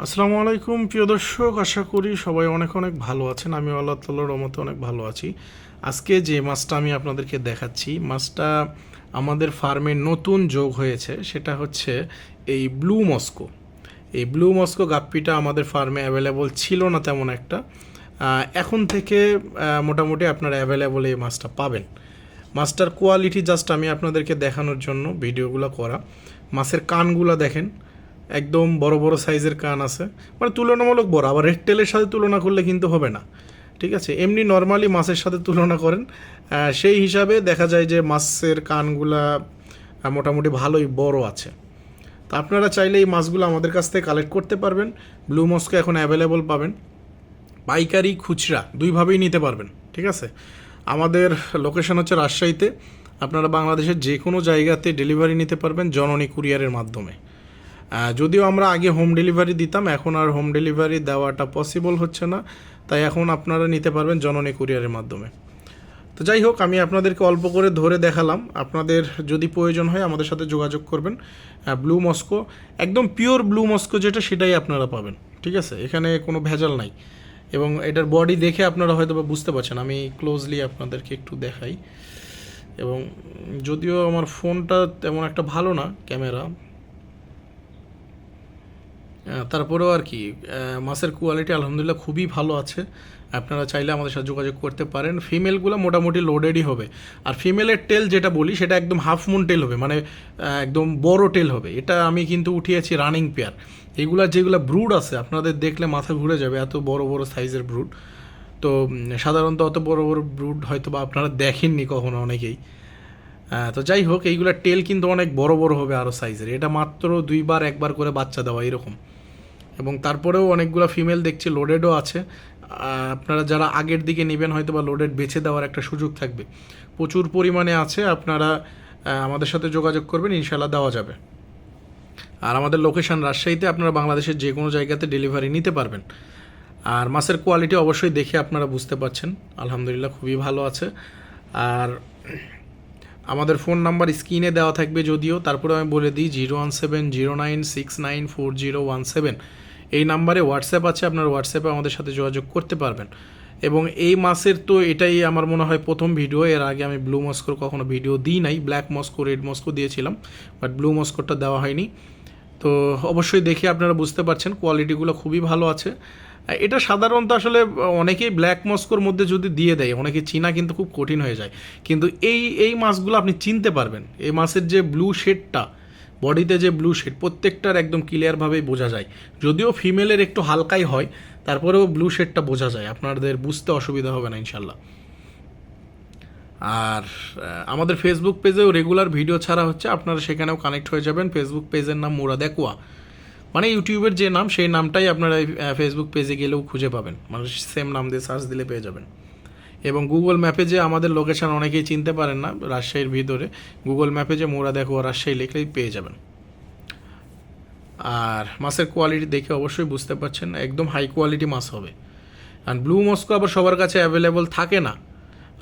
আসসালামু আলাইকুম, প্রিয় দর্শক। আশা করি সবাই অনেক অনেক ভালো আছেন। আমি আল্লাহ তাল্লার রহমতে অনেক ভালো আছি। আজকে যে মাছটা আমি আপনাদেরকে দেখাচ্ছি, মাছটা আমাদের ফার্মে নতুন যোগ হয়েছে। সেটা হচ্ছে এই ব্লু মস্কো। এই ব্লু মস্কো গাপ্পিটা আমাদের ফার্মে অ্যাভেলেবল ছিল না তেমন একটা। এখন থেকে মোটামুটি আপনারা অ্যাভেলেবল এই মাছটা পাবেন। মাছটার কোয়ালিটি জাস্ট আমি আপনাদেরকে দেখানোর জন্য, ভিডিওগুলো করা। মাছের কানগুলো দেখেন। একদম বড় বড় সাইজের কান আছে। মানে তুলনামূলক বড়, আবার রেড টেলের সাথে তুলনা করলে কিন্তু হবে না। ঠিক আছে? এমনি নর্মালি মাছের সাথে তুলনা করেন। সেই হিসাবে দেখা যায় যে মাছের কানগুলা মোটামুটি ভালোই বড় আছে। তো আপনারা চাইলে এই মাছগুলো আমাদের কাছ থেকে কালেক্ট করতে পারবেন। ব্লু মস্কো এখন অ্যাভেলেবল পাবেন। পাইকারি খুচরা দুইভাবেই নিতে পারবেন। ঠিক আছে? আমাদের লোকেশন হচ্ছে রাজশাহীতে। আপনারা বাংলাদেশের যে কোনো জায়গাতে ডেলিভারি নিতে পারবেন, জননী কুরিয়ারের মাধ্যমে। যদিও আমরা আগে হোম ডেলিভারি দিতাম, এখন আর হোম ডেলিভারি দেওয়াটা পসিবল হচ্ছে না। তাই এখন আপনারা নিতে পারবেন জননী কুরিয়ারের মাধ্যমে। তো যাই হোক, আমি আপনাদেরকে অল্প করে ধরে দেখালাম। আপনাদের যদি প্রয়োজন হয় আমাদের সাথে যোগাযোগ করবেন। ব্লু মস্কো একদম পিওর ব্লু মস্কো যেটা, সেটাই আপনারা পাবেন। ঠিক আছে? এখানে কোনো ভেজাল নাই। এবং এটার বডি দেখে আপনারা হয়তো বা বুঝতে পারছেন। আমি ক্লোজলি আপনাদেরকে একটু দেখাই। এবং যদিও আমার ফোনটা তেমন একটা ভালো না ক্যামেরা তারপরেও আর কি মাছের কোয়ালিটি আলহামদুলিল্লাহ খুবই ভালো আছে। আপনারা চাইলে আমাদের সাথে যোগাযোগ করতে পারেন। ফিমেলগুলো মোটামুটি লোডেডই হবে। আর ফিমেলের টেল যেটা বলি, সেটা একদম হাফ মুন টেল হবে। মানে একদম বড় টেল হবে। এটা আমি কিন্তু উঠিয়েছি রানিং পেয়ার এগুলা যেগুলো ব্রুড আছে, আপনাদের দেখলে মাথা ঘুরে যাবে, এত বড় বড় সাইজের ব্রুড তো সাধারণত অত বড় বড় ব্রুড হয়তো বা আপনারা দেখেননি কখনো অনেকেই। তো যাই হোক এইগুলোর টেল কিন্তু অনেক বড় বড় হবে আরও সাইজের এটা মাত্র দুইবার, একবার করে বাচ্চা দেওয়া, এরকম। এবং তারপরেও অনেকগুলো ফিমেল দেখছি লোডেডও আছে। আপনারা যারা আগের দিকে নেবেন হয়তো বা লোডেড বেছে দেওয়ার একটা সুযোগ থাকবে। প্রচুর পরিমাণে আছে, আপনারা আমাদের সাথে যোগাযোগ করবেন ইনশাল্লাহ দেওয়া যাবে। আর আমাদের লোকেশন রাজশাহীতে আপনারা বাংলাদেশের যে কোনো জায়গাতে ডেলিভারি নিতে পারবেন। আর মাছের কোয়ালিটি অবশ্যই দেখে আপনারা বুঝতে পারছেন। আলহামদুলিল্লাহ, খুবই ভালো আছে। আর আমাদের ফোন নাম্বার স্ক্রিনে দেওয়া থাকবে যদিও তারপরে আমি বলে দিই zero one seven, zero nine, six nine, four zero, one seven. এই নাম্বারে হোয়াটসঅ্যাপ আছে, আপনার হোয়াটসঅ্যাপে আমাদের সাথে যোগাযোগ করতে পারবেন। এবং এই মাসের তো এটাই আমার মনে হয় প্রথম ভিডিও, এর আগে আমি ব্লু মস্কোর কখনো ভিডিও দিই নাই, ব্ল্যাক মস্কো, রেড মস্কো দিয়েছিলাম, বাট ব্লু মস্কোটা দেওয়া হয়নি। তো অবশ্যই দেখে আপনারা বুঝতে পারছেন, কোয়ালিটিগুলো খুবই ভালো আছে। এটা সাধারণত আসলে অনেকেই ব্ল্যাক মস্কোর মধ্যে যদি দিয়ে দেয়, অনেকে চিনা কিন্তু খুব কঠিন হয়ে যায়। কিন্তু এই এই মাছগুলো আপনি চিনতে পারবেন। এই মাছের যে ব্লু শেডটা বডিতে যে ব্লু শেড প্রত্যেকটার একদম ক্লিয়ারভাবেই বোঝা যায়। যদিও ফিমেলের একটু হালকাই হয়, তারপরেও ব্লু শেডটা বোঝা যায়। আপনাদের বুঝতে অসুবিধা হবে না ইনশাল্লাহ আর আমাদের ফেসবুক পেজেও রেগুলার ভিডিও ছাড়া হচ্ছে, আপনারা সেখানেও কানেক্ট হয়ে যাবেন। ফেসবুক পেজের নাম মুরাদ একোয়া মানে ইউটিউবের যে নাম, সেই নামটাই আপনারা ফেসবুক পেজে গেলেও খুঁজে পাবেন। মানে সেম নাম দিয়ে সার্চ দিলে পেয়ে যাবেন। এবং গুগল ম্যাপে যে আমাদের লোকেশন অনেকেই চিনতে পারেন না, রাজশাহীর ভিতরে গুগল ম্যাপে যে মুরাদ একোয়া রাজশাহী লিখলেই পেয়ে যাবেন। আর মাছের কোয়ালিটি দেখে অবশ্যই বুঝতে পারছেন, একদম হাই কোয়ালিটি মাছ হবে। আর ব্লু মস্কো আবার সবার কাছে অ্যাভেলেবল থাকে না।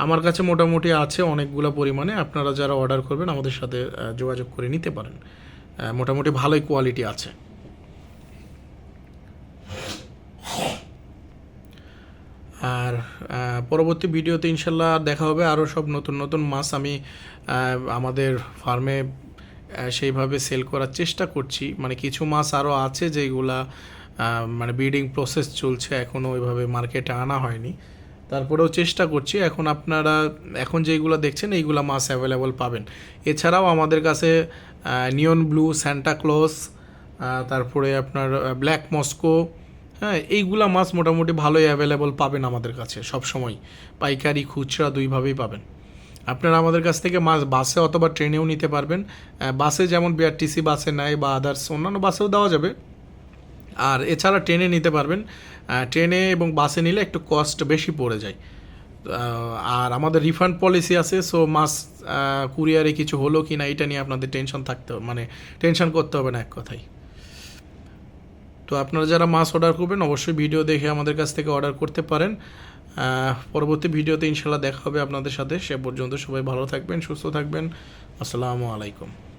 আমার কাছে মোটামুটি আছে অনেকগুলো পরিমাণে, আপনারা যারা অর্ডার করবেন আমাদের সাথে যোগাযোগ করে নিতে পারেন। মোটামুটি ভালোই কোয়ালিটি আছে। আর পরবর্তী ভিডিওতে ইনশাল্লাহ দেখা হবে আরও সব নতুন নতুন মাছ আমি আমাদের ফার্মে সেইভাবে সেল করার চেষ্টা করছি। মানে কিছু মাছ আরও আছে যেগুলা মানে ব্রিডিং প্রসেস চলছে এখনও ওইভাবে মার্কেটে আনা হয়নি। তারপরেও চেষ্টা করছি। এখন আপনারা, এখন যেইগুলো দেখছেন, এইগুলো মাছ অ্যাভেলেবল পাবেন। এছাড়াও আমাদের কাছে নিয়ন ব্লু স্যান্টাক্লজ তারপরে আপনার ব্ল্যাক মস্কো হ্যাঁ এইগুলা মাছ মোটামুটি ভালোই অ্যাভেলেবল পাবেন আমাদের কাছে সব সময় পাইকারি, খুচরা দুইভাবেই পাবেন। আপনারা আমাদের কাছ থেকে মাছ বাসে অথবা ট্রেনেও নিতে পারবেন। বাসে যেমন বিআরটিসি বাসে নেয় বা আদার্স অন্যান্য বাসেও দেওয়া যাবে। আর এছাড়া ট্রেনে নিতে পারবেন। ট্রেনে এবং বাসে নিলে একটু কস্ট বেশি পড়ে যায়। আর আমাদের রিফান্ড পলিসি আছে সো মাস কুরিয়ারে কিছু হলো কি না এটা নিয়ে আপনাদের টেনশন থাকতে মানে টেনশন করতে হবে না এক কথাই তো আপনারা যারা মাছ অর্ডার করবেন, অবশ্যই ভিডিও দেখে আমাদের কাছ থেকে অর্ডার করতে পারেন। পরবর্তী ভিডিওতে ইনশাল্লাহ দেখা হবে আপনাদের সাথে। সে পর্যন্ত সবাই ভালো থাকবেন, সুস্থ থাকবেন। আসসালামু আলাইকুম।